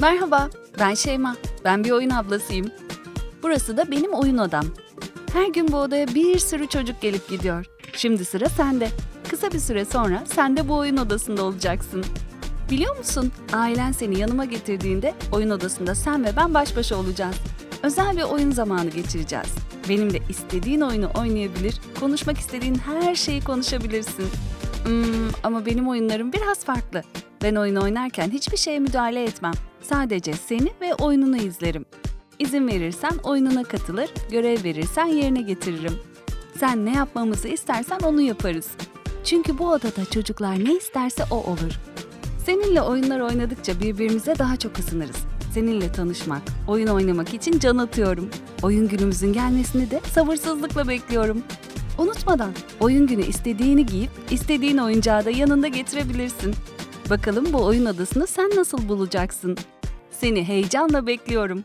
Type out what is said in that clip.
Merhaba, ben Şeyma. Ben bir oyun ablasıyım. Burası da benim oyun odam. Her gün bu odaya bir sürü çocuk gelip gidiyor. Şimdi sıra sende. Kısa bir süre sonra sen de bu oyun odasında olacaksın. Biliyor musun? Ailen seni yanıma getirdiğinde oyun odasında sen ve ben baş başa olacağız. Özel bir oyun zamanı geçireceğiz. Benimle istediğin oyunu oynayabilir, konuşmak istediğin her şeyi konuşabilirsin. Hmm, ama benim oyunlarım biraz farklı. Ben oyun oynarken hiçbir şeye müdahale etmem. Sadece seni ve oyununu izlerim. İzin verirsen oyununa katılır, görev verirsen yerine getiririm. Sen ne yapmamızı istersen onu yaparız. Çünkü bu odada çocuklar ne isterse o olur. Seninle oyunlar oynadıkça birbirimize daha çok ısınırız. Seninle tanışmak, oyun oynamak için can atıyorum. Oyun günümüzün gelmesini de sabırsızlıkla bekliyorum. Unutmadan oyun günü istediğini giyip istediğin oyuncağı da yanında getirebilirsin. Bakalım bu oyun adasını sen nasıl bulacaksın? Seni heyecanla bekliyorum.